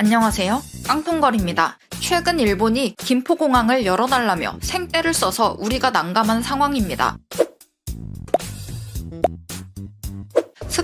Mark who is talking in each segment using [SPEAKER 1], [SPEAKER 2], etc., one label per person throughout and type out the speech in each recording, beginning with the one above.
[SPEAKER 1] 안녕하세요. 깡통걸입니다. 최근 일본이 김포공항을 열어달라며 생떼를 써서 우리가 난감한 상황입니다.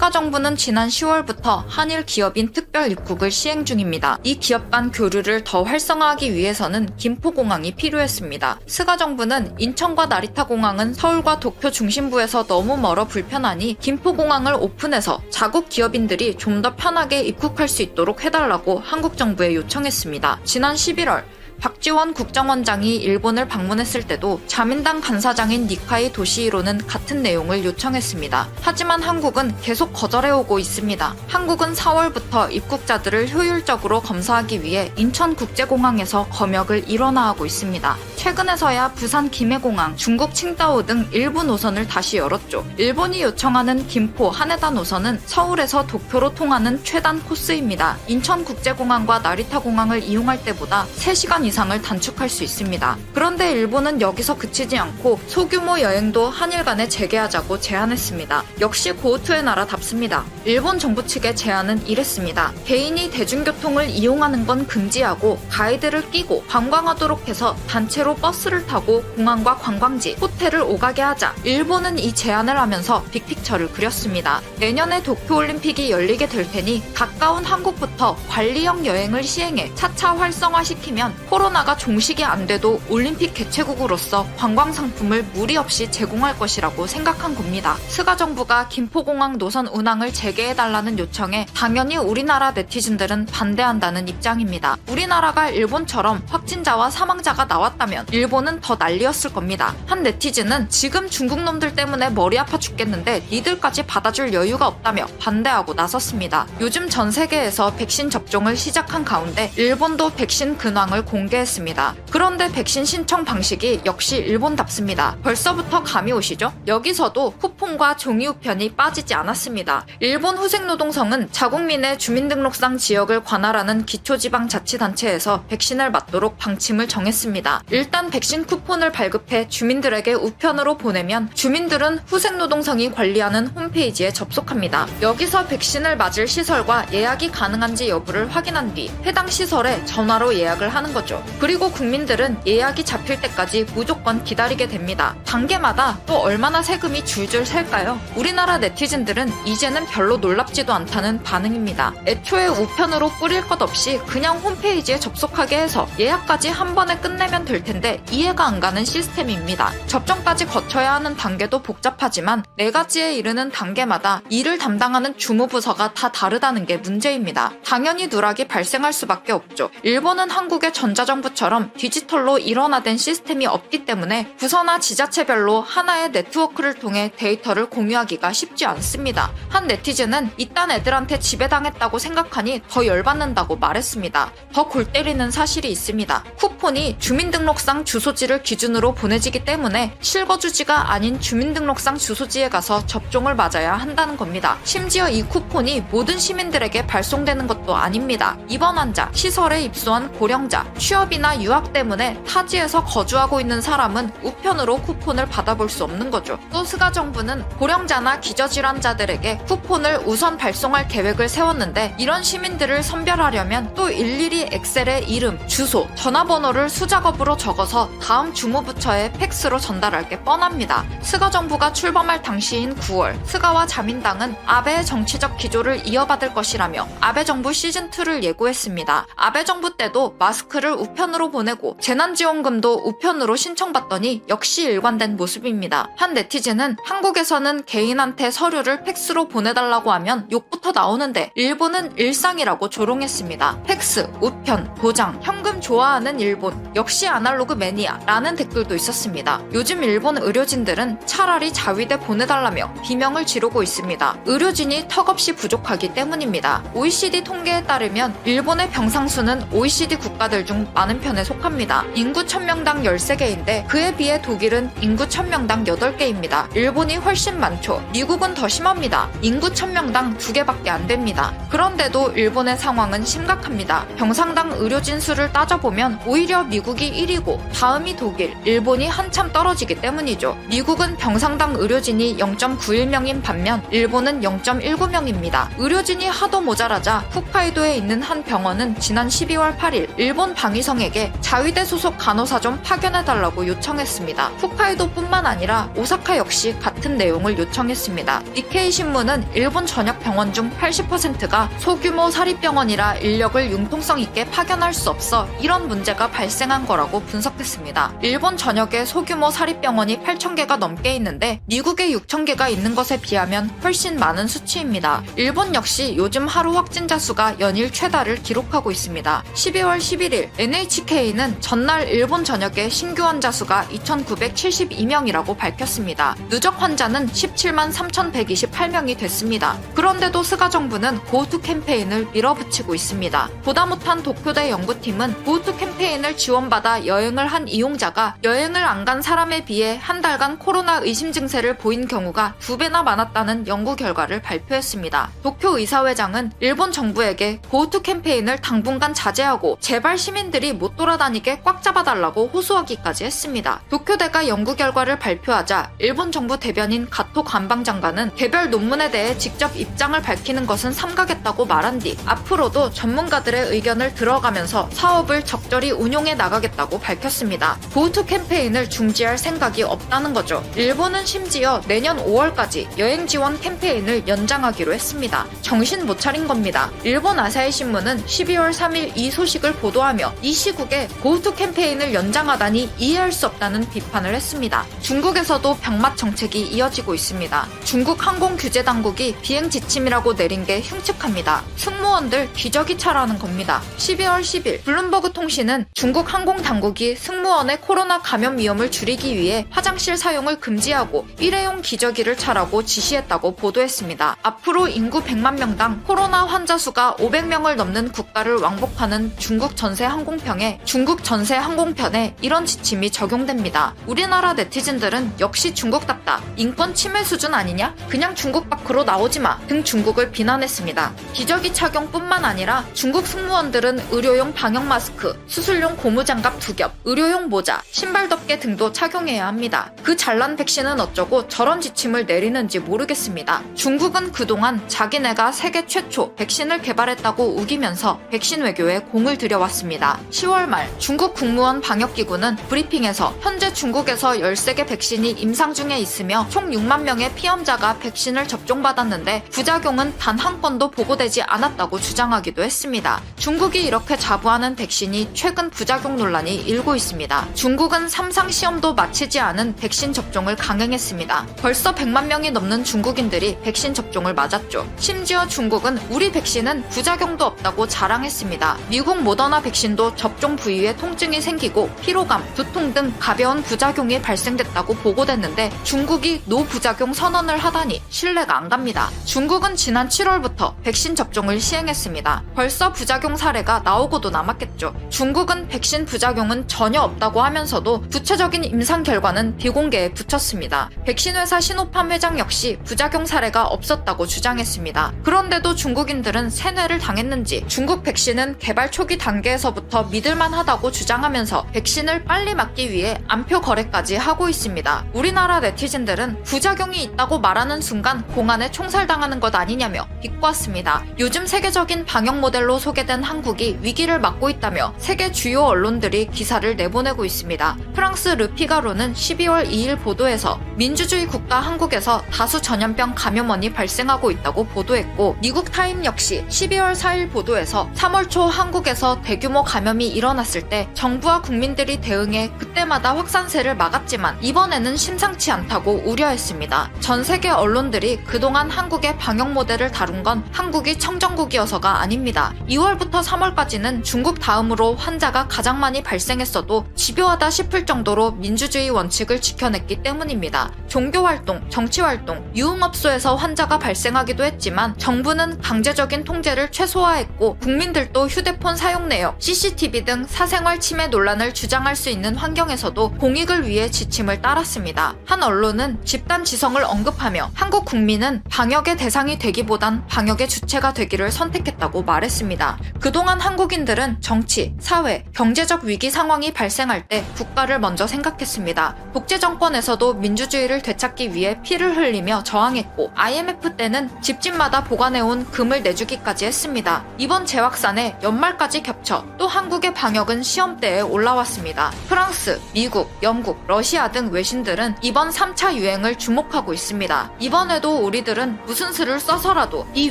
[SPEAKER 1] 스가 정부는 지난 10월부터 한일 기업인 특별 입국을 시행 중입니다. 이 기업 간 교류를 더 활성화하기 위해서는 김포공항이 필요했습니다. 스가 정부는 인천과 나리타 공항은 서울과 도쿄 중심부에서 너무 멀어 불편하니 김포공항을 오픈해서 자국 기업인들이 좀 더 편하게 입국할 수 있도록 해달라고 한국 정부에 요청했습니다. 지난 11월 박지원 국정원장이 일본을 방문했을 때도 자민당 간사장인 니카이 도시히로는 같은 내용을 요청했습니다. 하지만 한국은 계속 거절해오고 있습니다. 한국은 4월부터 입국자들을 효율적으로 검사하기 위해 인천국제공항에서 검역을 일원화하고 있습니다. 최근에서야 부산 김해공항, 중국 칭다오 등 일부 노선을 다시 열었죠. 일본이 요청하는 김포, 하네다 노선은 서울에서 도쿄로 통하는 최단 코스입니다. 인천국제공항과 나리타공항을 이용할 때보다 3시간 이상을 단축할 수 있습니다. 그런데 일본은 여기서 그치지 않고 소규모 여행도 한일 간에 재개하자고 제안했습니다. 역시 고우투의 나라답습니다. 일본 정부 측의 제안은 이랬습니다. 개인이 대중교통을 이용하는 건 금지하고 가이드를 끼고 관광하도록 해서 단체로 버스를 타고 공항과 관광지, 호텔을 오가게 하자. 일본은 이 제안을 하면서 빅픽처를 그렸습니다. 내년에 도쿄올림픽이 열리게 될 테니 가까운 한국부터 관리형 여행을 시행해 차차 활성화시키면 코로나가 종식이 안 돼도 올림픽 개최국으로서 관광 상품을 무리 없이 제공할 것이라고 생각한 겁니다. 스가 정부가 김포공항 노선 운항을 재개해달라는 요청에 당연히 우리나라 네티즌들은 반대한다는 입장입니다. 우리나라가 일본처럼 확진자와 사망자가 나왔다면 일본은 더 난리였을 겁니다. 한 네티즌은 지금 중국 놈들 때문에 머리 아파 죽겠는데 니들까지 받아줄 여유가 없다며 반대하고 나섰습니다. 요즘 전 세계에서 백신 접종을 시작한 가운데 일본도 백신 근황을 공 개했습니다. 그런데 백신 신청 방식이 역시 일본답습니다. 벌써부터 감이 오시죠? 여기서도 쿠폰과 종이 우편이 빠지지 않았습니다. 일본 후생노동성은 자국민의 주민등록상 지역을 관할하는 기초지방자치단체에서 백신을 맞도록 방침을 정했습니다. 일단 백신 쿠폰을 발급해 주민들에게 우편으로 보내면 주민들은 후생노동성이 관리하는 홈페이지에 접속합니다. 여기서 백신을 맞을 시설과 예약이 가능한지 여부를 확인한 뒤 해당 시설에 전화로 예약을 하는 거죠. 그리고 국민들은 예약이 잡힐 때까지 무조건 기다리게 됩니다. 단계마다 또 얼마나 세금이 줄줄 셀까요? 우리나라 네티즌들은 이제는 별로 놀랍지도 않다는 반응입니다. 애초에 우편으로 뿌릴 것 없이 그냥 홈페이지에 접속하게 해서 예약까지 한 번에 끝내면 될 텐데 이해가 안 가는 시스템입니다. 접종까지 거쳐야 하는 단계도 복잡하지만 네 가지에 이르는 단계마다 일을 담당하는 주무부서가 다 다르다는 게 문제입니다. 당연히 누락이 발생할 수밖에 없죠. 일본은 한국의 전자 정부처럼 디지털로 일원화된 시스템이 없기 때문에 부서나 지자체별로 하나의 네트워크를 통해 데이터를 공유하기가 쉽지 않습니다. 한 네티즌은 이딴 애들한테 지배당했다고 생각하니 더 열받는다고 말했습니다. 더 골 때리는 사실이 있습니다. 쿠폰이 주민등록상 주소지를 기준으로 보내지기 때문에 실거주지가 아닌 주민등록상 주소지에 가서 접종을 맞아야 한다는 겁니다. 심지어 이 쿠폰이 모든 시민들에게 발송되는 것도 아닙니다. 입원 환자, 시설에 입소한 고령자, 취업 이나 유학 때문에 타지에서 거주하고 있는 사람은 우편으로 쿠폰을 받아볼 수 없는 거죠. 또 스가 정부는 고령자나 기저질환자들에게 쿠폰을 우선 발송할 계획을 세웠는데 이런 시민들을 선별하려면 또 일일이 엑셀에 이름, 주소, 전화번호를 수작업으로 적어서 다음 주무부처에 팩스로 전달할 게 뻔합니다. 스가 정부가 출범할 당시인 9월, 스가와 자민당은 아베의 정치적 기조를 이어받을 것이라며 아베 정부 시즌2를 예고했습니다. 아베 정부 때도 마스크를 우편으로 보내고 재난지원금도 우편으로 신청받더니 역시 일관된 모습입니다. 한 네티즌은 한국에서는 개인한테 서류를 팩스로 보내달라고 하면 욕부터 나오는데 일본은 일상이라고 조롱했습니다. 팩스, 우편, 도장, 현금 좋아하는 일본, 역시 아날로그 매니아 라는 댓글도 있었습니다. 요즘 일본 의료진들은 차라리 자위대 보내달라며 비명을 지르고 있습니다. 의료진이 턱없이 부족하기 때문입니다. OECD 통계에 따르면 일본의 병상수는 OECD 국가들 중 많은 편에 속합니다. 인구 1000명당 13개인데 그에 비해 독일은 인구 1000명당 8개입니다. 일본이 훨씬 많죠. 미국은 더 심합니다. 인구 1000명당 2개밖에 안 됩니다. 그런데도 일본의 상황은 심각합니다. 병상당 의료진 수를 따져보면 오히려 미국이 1위고 다음이 독일, 일본이 한참 떨어지기 때문이죠. 미국은 병상당 의료진이 0.91명인 반면 일본은 0.19명입니다. 의료진이 하도 모자라자 홋카이도에 있는 한 병원은 지난 12월 8일 일본 방 위성에게 자위대 소속 간호사 좀 파견해달라고 요청했습니다. 홋카이도뿐만 아니라 오사카 역시 같은 내용을 요청했습니다. 니케이 신문은 일본 전역 병원 중 80%가 소규모 사립병원이라 인력을 융통성 있게 파견할 수 없어 이런 문제가 발생한 거라고 분석했습니다. 일본 전역에 소규모 사립병원이 8,000개가 넘게 있는데 미국에 6,000개가 있는 것에 비하면 훨씬 많은 수치입니다. 일본 역시 요즘 하루 확진자 수가 연일 최다를 기록하고 있습니다. 12월 11일 NHK는 전날 일본 전역의 신규 환자 수가 2,972명이라고 밝혔습니다. 누적 환자는 17만 3,128명이 됐습니다. 그런데도 스가 정부는 고우투 캠페인을 밀어붙이고 있습니다. 보다 못한 도쿄대 연구팀은 고우투 캠페인을 지원받아 여행을 한 이용자가 여행을 안 간 사람에 비해 한 달간 코로나 의심 증세를 보인 경우가 두 배나 많았다는 연구 결과를 발표했습니다. 도쿄 의사회장은 일본 정부에게 고우투 캠페인을 당분간 자제하고 제발 시민들 이 못 돌아다니게 꽉 잡아달라고 호소하기까지 했습니다. 도쿄대가 연구 결과를 발표하자 일본 정부 대변인 가토 관방장관은 개별 논문에 대해 직접 입장을 밝히는 것은 삼가겠다고 말한 뒤 앞으로도 전문가들의 의견을 들어가면서 사업을 적절히 운용해 나가겠다고 밝혔습니다. 고우투 캠페인을 중지할 생각이 없다는 거죠. 일본은 심지어 내년 5월까지 여행 지원 캠페인을 연장하기로 했습니다. 정신 못 차린 겁니다. 일본 아사히 신문은 12월 3일 이 소식을 보도하며 이 시국에 고우투 캠페인을 연장하다니 이해할 수 없다는 비판을 했습니다. 중국에서도 병맛 정책이 이어지고 있습니다. 중국 항공 규제 당국이 비행 지침이라고 내린 게 흉측합니다. 승무원들 기저귀 차라는 겁니다. 12월 10일 블룸버그 통신은 중국 항공 당국이 승무원의 코로나 감염 위험을 줄이기 위해 화장실 사용을 금지하고 일회용 기저귀를 차라고 지시했다고 보도했습니다. 앞으로 인구 100만 명당 코로나 환자 수가 500명을 넘는 국가를 왕복하는 중국 전세 항공 편에 중국 전세 항공편에 이런 지침이 적용됩니다. 우리나라 네티즌들은 역시 중국답다. 인권 침해 수준 아니냐? 그냥 중국 밖으로 나오지 마. 등 중국을 비난했습니다. 기저귀 착용뿐만 아니라 중국 승무원들은 의료용 방역 마스크, 수술용 고무장갑 두 겹, 의료용 모자, 신발 덮개 등도 착용해야 합니다. 그 잘난 백신은 어쩌고 저런 지침을 내리는지 모르겠습니다. 중국은 그동안 자기네가 세계 최초 백신을 개발했다고 우기면서 백신 외교에 공을 들여왔습니다. 10월 말 중국 국무원 방역기구는 브리핑에서 현재 중국에서 13개 백신이 임상 중에 있으며 총 6만 명의 피험자가 백신을 접종받았는데 부작용은 단 한 건도 보고되지 않았다고 주장하기도 했습니다. 중국이 이렇게 자부하는 백신이 최근 부작용 논란이 일고 있습니다. 중국은 삼상 시험도 마치지 않은 백신 접종을 강행했습니다. 벌써 100만 명이 넘는 중국인들이 백신 접종을 맞았죠. 심지어 중국은 우리 백신은 부작용도 없다고 자랑했습니다. 미국 모더나 백신도 접종 부위에 통증이 생기고 피로감, 두통 등 가벼운 부작용이 발생됐다고 보고됐는데 중국이 노부작용 선언을 하다니 신뢰가 안 갑니다. 중국은 지난 7월부터 백신 접종을 시행했습니다. 벌써 부작용 사례가 나오고도 남았겠죠. 중국은 백신 부작용은 전혀 없다고 하면서도 구체적인 임상 결과는 비공개에 붙였습니다. 백신 회사 신호팜 회장 역시 부작용 사례가 없었다고 주장했습니다. 그런데도 중국인들은 세뇌를 당했는지 중국 백신은 개발 초기 단계에서부터 믿을만하다고 주장하면서 백신을 빨리 맞기 위해 암표 거래까지 하고 있습니다. 우리나라 네티즌들은 부작용이 있다고 말하는 순간 공안에 총살당하는 것 아니냐며 비꼬았습니다. 요즘 세계적인 방역 모델로 소개된 한국이 위기를 맞고 있다며 세계 주요 언론들이 기사를 내보내고 있습니다. 프랑스 르피가로는 12월 2일 보도에서 민주주의 국가 한국에서 다수 전염병 감염원이 발생하고 있다고 보도했고 미국 타임 역시 12월 4일 보도에서 3월 초 한국에서 대규모 감염 이 일어났을 때 정부와 국민들이 대응해 그때마다 확산세를 막았지만 이번에는 심상치 않다고 우려했습니다. 전 세계 언론들이 그동안 한국의 방역 모델을 다룬 건 한국이 청정국이어서가 아닙니다. 2월부터 3월까지는 중국 다음으로 환자가 가장 많이 발생했어도 집요하다 싶을 정도로 민주주의 원칙을 지켜냈기 때문입니다. 종교활동, 정치활동, 유흥업소에서 환자가 발생하기도 했지만 정부는 강제적인 통제를 최소화했고 국민들도 휴대폰 사용 내역, CCTV CCTV 등 사생활 침해 논란을 주장할 수 있는 환경에서도 공익을 위해 지침을 따랐습니다. 한 언론은 집단 지성을 언급하며 한국 국민은 방역의 대상이 되기보단 방역의 주체가 되기를 선택했다고 말했습니다. 그동안 한국인들은 정치, 사회, 경제적 위기 상황이 발생할 때 국가를 먼저 생각했습니다. 독재 정권에서도 민주주의를 되찾기 위해 피를 흘리며 저항했고 IMF 때는 집집마다 보관해온 금을 내주기까지 했습니다. 이번 재확산에 연말까지 겹쳐 또한 국의 방역은 시험대에 올라왔습니다. 프랑스, 미국, 영국, 러시아 등 외신들은 이번 3차 유행을 주목하고 있습니다. 이번에도 우리들은 무슨 수를 써서라도 이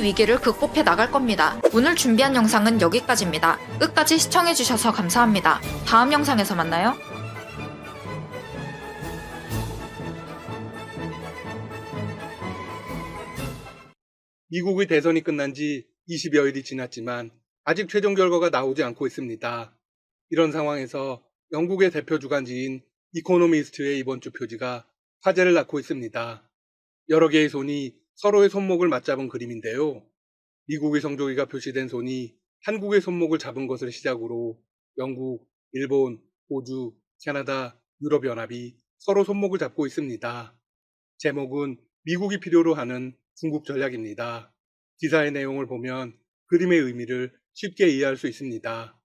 [SPEAKER 1] 위기를 극복해 나갈 겁니다. 오늘 준비한 영상은 여기까지입니다. 끝까지 시청해주셔서 감사합니다. 다음 영상에서 만나요.
[SPEAKER 2] 미국의 대선이 끝난 지 20여일이 지났지만 아직 최종 결과가 나오지 않고 있습니다. 이런 상황에서 영국의 대표 주간지인 이코노미스트의 이번 주 표지가 화제를 낳고 있습니다. 여러 개의 손이 서로의 손목을 맞잡은 그림인데요. 미국의 성조기가 표시된 손이 한국의 손목을 잡은 것을 시작으로 영국, 일본, 호주, 캐나다, 유럽연합이 서로 손목을 잡고 있습니다. 제목은 미국이 필요로 하는 중국 전략입니다. 기사의 내용을 보면 그림의 의미를 쉽게 이해할 수 있습니다.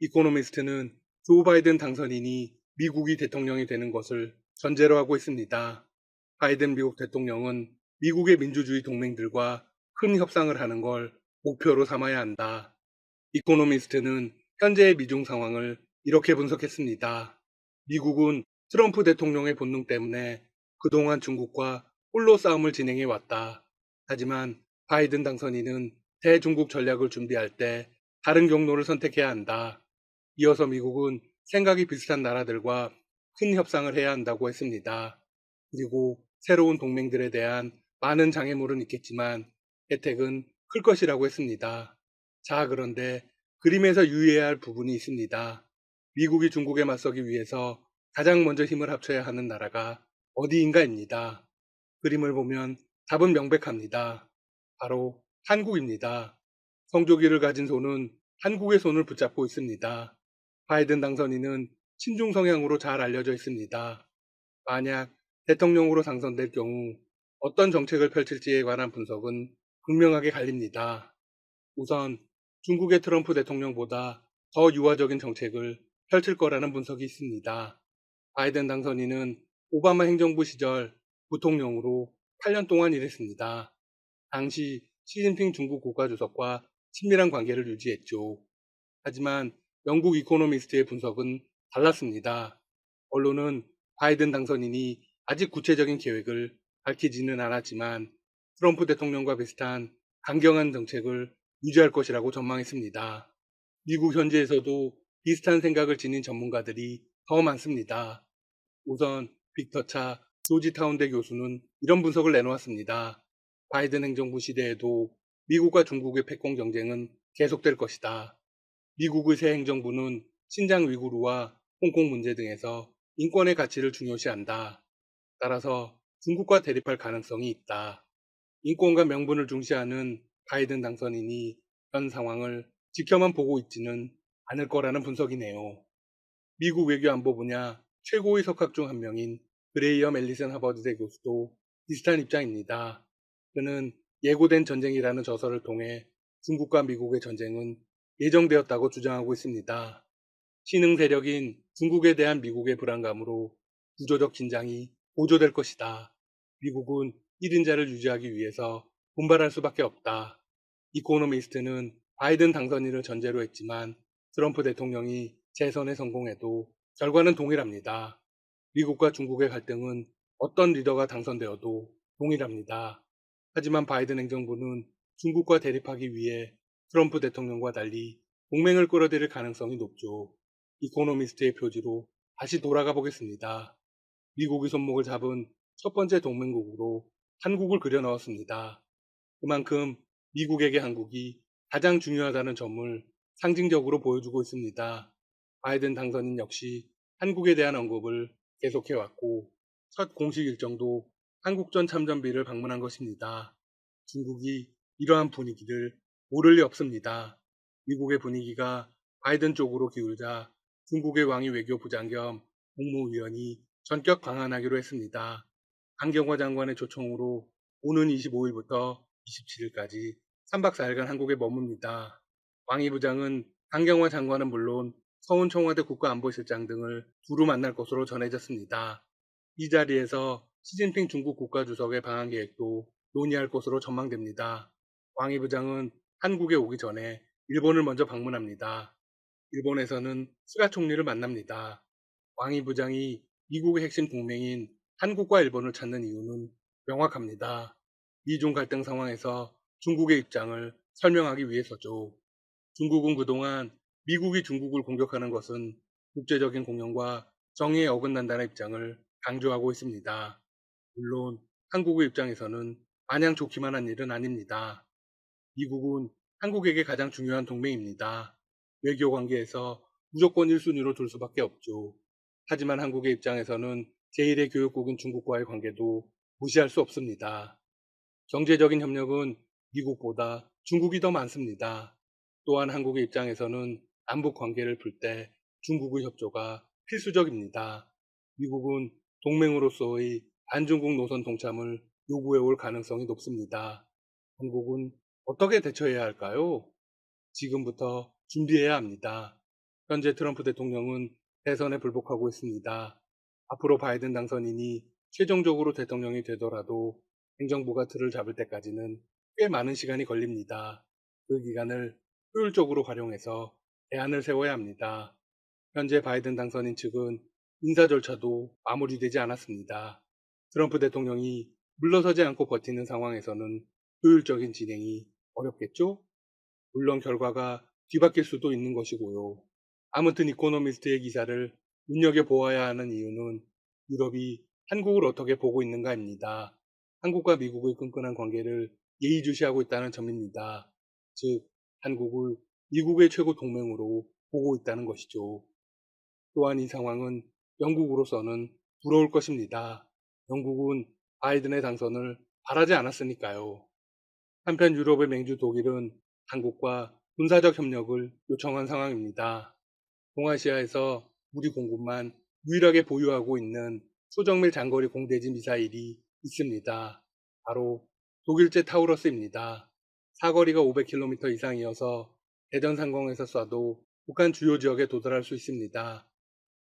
[SPEAKER 2] 이코노미스트는 조 바이든 당선인이 미국이 대통령이 되는 것을 전제로 하고 있습니다. 바이든 미국 대통령은 미국의 민주주의 동맹들과 큰 협상을 하는 걸 목표로 삼아야 한다. 이코노미스트는 현재의 미중 상황을 이렇게 분석했습니다. 미국은 트럼프 대통령의 본능 때문에 그동안 중국과 홀로 싸움을 진행해 왔다. 하지만 바이든 당선인은 대중국 전략을 준비할 때 다른 경로를 선택해야 한다. 이어서 미국은 생각이 비슷한 나라들과 큰 협상을 해야 한다고 했습니다. 그리고 새로운 동맹들에 대한 많은 장애물은 있겠지만 혜택은 클 것이라고 했습니다. 자, 그런데 그림에서 유의해야 할 부분이 있습니다. 미국이 중국에 맞서기 위해서 가장 먼저 힘을 합쳐야 하는 나라가 어디인가입니다. 그림을 보면 답은 명백합니다. 바로 한국입니다. 성조기를 가진 손은 한국의 손을 붙잡고 있습니다. 바이든 당선인은 친중 성향으로 잘 알려져 있습니다. 만약 대통령으로 당선될 경우 어떤 정책을 펼칠지에 관한 분석은 극명하게 갈립니다. 우선 중국의 트럼프 대통령보다 더 유화적인 정책을 펼칠 거라는 분석이 있습니다. 바이든 당선인은 오바마 행정부 시절 부통령으로 8년 동안 일했습니다. 당시 시진핑 중국 국가주석과 친밀한 관계를 유지했죠. 하지만 영국 이코노미스트의 분석은 달랐습니다. 언론은 바이든 당선인이 아직 구체적인 계획을 밝히지는 않았지만 트럼프 대통령과 비슷한 강경한 정책을 유지할 것이라고 전망했습니다. 미국 현지에서도 비슷한 생각을 지닌 전문가들이 더 많습니다. 우선 빅터차 조지타운대 교수는 이런 분석을 내놓았습니다. 바이든 행정부 시대에도 미국과 중국의 패권 경쟁은 계속될 것이다. 미국의 새 행정부는 신장 위구르와 홍콩 문제 등에서 인권의 가치를 중요시한다. 따라서 중국과 대립할 가능성이 있다. 인권과 명분을 중시하는 바이든 당선인이 현 상황을 지켜만 보고 있지는 않을 거라는 분석이네요. 미국 외교안보 분야 최고의 석학 중 한 명인 그레이엄 앨리슨 하버드대 교수도 비슷한 입장입니다. 그는 예고된 전쟁이라는 저서를 통해 중국과 미국의 전쟁은 예정되었다고 주장하고 있습니다. 신흥 세력인 중국에 대한 미국의 불안감으로 구조적 긴장이 고조될 것이다. 미국은 1인자를 유지하기 위해서 분발할 수밖에 없다. 이코노미스트는 바이든 당선인을 전제로 했지만 트럼프 대통령이 재선에 성공해도 결과는 동일합니다. 미국과 중국의 갈등은 어떤 리더가 당선되어도 동일합니다. 하지만 바이든 행정부는 중국과 대립하기 위해 트럼프 대통령과 달리 동맹을 끌어들일 가능성이 높죠. 이코노미스트의 표지로 다시 돌아가 보겠습니다. 미국이 손목을 잡은 첫 번째 동맹국으로 한국을 그려 넣었습니다. 그만큼 미국에게 한국이 가장 중요하다는 점을 상징적으로 보여주고 있습니다. 바이든 당선인 역시 한국에 대한 언급을 계속해왔고 첫 공식 일정도 한국전 참전비를 방문한 것입니다. 중국이 이러한 분위기를 모를 리 없습니다. 미국의 분위기가 바이든 쪽으로 기울자 중국의 왕이 외교 부장 겸 국무위원이 전격 방한하기로 했습니다. 강경화 장관의 초청으로 오는 25일부터 27일까지 3박 4일간 한국에 머뭅니다. 왕이 부장은 강경화 장관은 물론 서훈 청와대 국가안보실장 등을 두루 만날 것으로 전해졌습니다. 이 자리에서 시진핑 중국 국가주석의 방한 계획도 논의할 것으로 전망됩니다. 왕이 부장은 한국에 오기 전에 일본을 먼저 방문합니다. 일본에서는 스가 총리를 만납니다. 왕이 부장이 미국의 핵심 동맹인 한국과 일본을 찾는 이유는 명확합니다. 미중 갈등 상황에서 중국의 입장을 설명하기 위해서죠. 중국은 그동안 미국이 중국을 공격하는 것은 국제적인 공연과 정의에 어긋난다는 입장을 강조하고 있습니다. 물론 한국의 입장에서는 마냥 좋기만 한 일은 아닙니다. 미국은 한국에게 가장 중요한 동맹입니다. 외교 관계에서 무조건 1순위로 둘 수밖에 없죠. 하지만 한국의 입장에서는 제1의 교육국인 중국과의 관계도 무시할 수 없습니다. 경제적인 협력은 미국보다 중국이 더 많습니다. 또한 한국의 입장에서는 남북 관계를 풀 때 중국의 협조가 필수적입니다. 미국은 동맹으로서의 반중국 노선 동참을 요구해 올 가능성이 높습니다. 한국은 어떻게 대처해야 할까요? 지금부터 준비해야 합니다. 현재 트럼프 대통령은 대선에 불복하고 있습니다. 앞으로 바이든 당선인이 최종적으로 대통령이 되더라도 행정부가 틀을 잡을 때까지는 꽤 많은 시간이 걸립니다. 그 기간을 효율적으로 활용해서 대안을 세워야 합니다. 현재 바이든 당선인 측은 인사 절차도 마무리되지 않았습니다. 트럼프 대통령이 물러서지 않고 버티는 상황에서는 효율적인 진행이 어렵겠죠? 물론 결과가 뒤바뀔 수도 있는 것이고요. 아무튼 이코노미스트의 기사를 눈여겨보아야 하는 이유는 유럽이 한국을 어떻게 보고 있는가입니다. 한국과 미국의 끈끈한 관계를 예의주시하고 있다는 점입니다. 즉, 한국을 미국의 최고 동맹으로 보고 있다는 것이죠. 또한 이 상황은 영국으로서는 부러울 것입니다. 영국은 바이든의 당선을 바라지 않았으니까요. 한편 유럽의 맹주 독일은 한국과 군사적 협력을 요청한 상황입니다. 동아시아에서 우리 공군만 유일하게 보유하고 있는 소정밀 장거리 공대지 미사일이 있습니다. 바로 독일제 타우러스입니다. 사거리가 500km 이상이어서 대전 상공에서 쏴도 북한 주요 지역에 도달할 수 있습니다.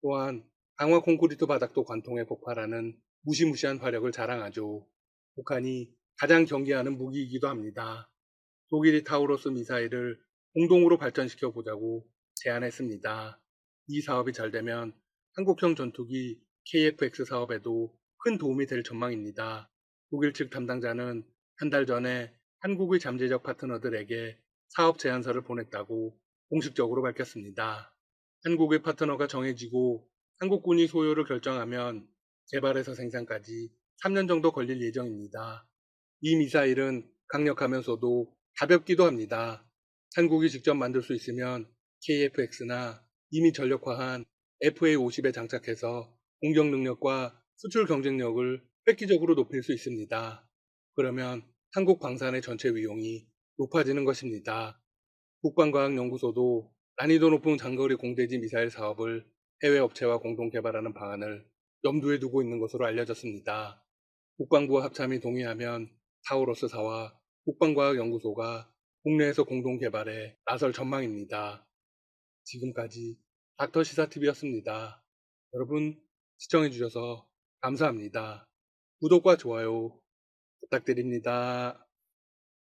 [SPEAKER 2] 또한 강화 콘크리트 바닥도 관통해 폭발하는 무시무시한 화력을 자랑하죠. 북한이 가장 경계하는 무기이기도 합니다. 독일이 타우러스 미사일을 공동으로 발전시켜 보자고 제안했습니다. 이 사업이 잘 되면 한국형 전투기 KF-X 사업에도 큰 도움이 될 전망입니다. 독일 측 담당자는 한 달 전에 한국의 잠재적 파트너들에게 사업 제안서를 보냈다고 공식적으로 밝혔습니다. 한국의 파트너가 정해지고 한국군이 소요를 결정하면 개발에서 생산까지 3년 정도 걸릴 예정입니다. 이 미사일은 강력하면서도 가볍기도 합니다. 한국이 직접 만들 수 있으면 KF-X나 이미 전력화한 FA-50에 장착해서 공격 능력과 수출 경쟁력을 획기적으로 높일 수 있습니다. 그러면 한국 방산의 전체 위용이 높아지는 것입니다. 국방과학연구소도 난이도 높은 장거리 공대지 미사일 사업을 해외 업체와 공동 개발하는 방안을 염두에 두고 있는 것으로 알려졌습니다. 국방부와 합참이 동의하면 타우러스 사와 국방과학연구소가 국내에서 공동 개발에 나설 전망입니다. 지금까지 닥터 시사TV였습니다. 여러분 시청해주셔서 감사합니다. 구독과 좋아요 부탁드립니다.